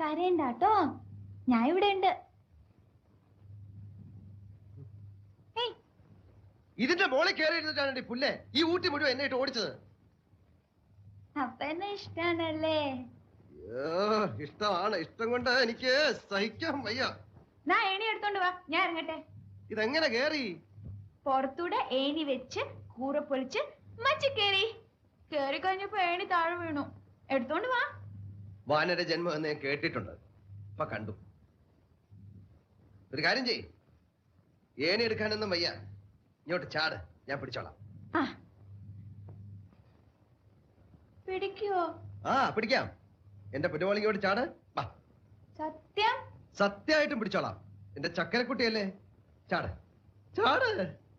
കരയണ്ടാട്ടോ. ഞാൻ ഇവിടെ ഉണ്ട് ഇതിന്റെ മോളിൽ കയറി ഇരുന്നിട്ടാണ് പുല്ലേ? ഈ ഊട്ടി മുഴുവൻ എന്നെ ഇട്ട് ഓടിച്ചത്. അപ്പ എന്നെ ഇഷ്ടാണല്ലേ? ഇഷ്ടമാണ്. ഇഷ്ടം കൊണ്ട് എനിക്ക് സഹിക്കാൻ വയ്യ. നാ ഏണി എടുത്തോണ്ട് വാ. ഞാൻ ഇറങ്ങട്ടെ. ഇതെങ്ങനെ കേറി? പുറത്തൂടെ ഏണി വെച്ച് കൂറ പൊളിച്ച് മച്ചി കേറി. കേറി കഴിഞ്ഞപ്പോ ഏണി താഴെ വീണു. എടുത്തോണ്ട് വാ. വാനര ജന്മം എന്ന് ഞാൻ കേട്ടിട്ടുണ്ട്. ഇപ്പൊ കണ്ടു. ഒരു കാര്യം ചെയ് ഏണി എടുക്കാനൊന്നും വയ്യ. ഇങ്ങോട്ട് ചാട്. ഞാൻ പിടിച്ചോളാം. ആ. ആ പിടിക്കാം. എന്റെ പുറ്റുമോളിങ്ങോട്ട് ചാട്. സത്യം? സത്യമായിട്ടും പിടിച്ചോളാം. എന്റെ ചക്കരക്കുട്ടിയല്ലേ? ചാട്. ചാട്.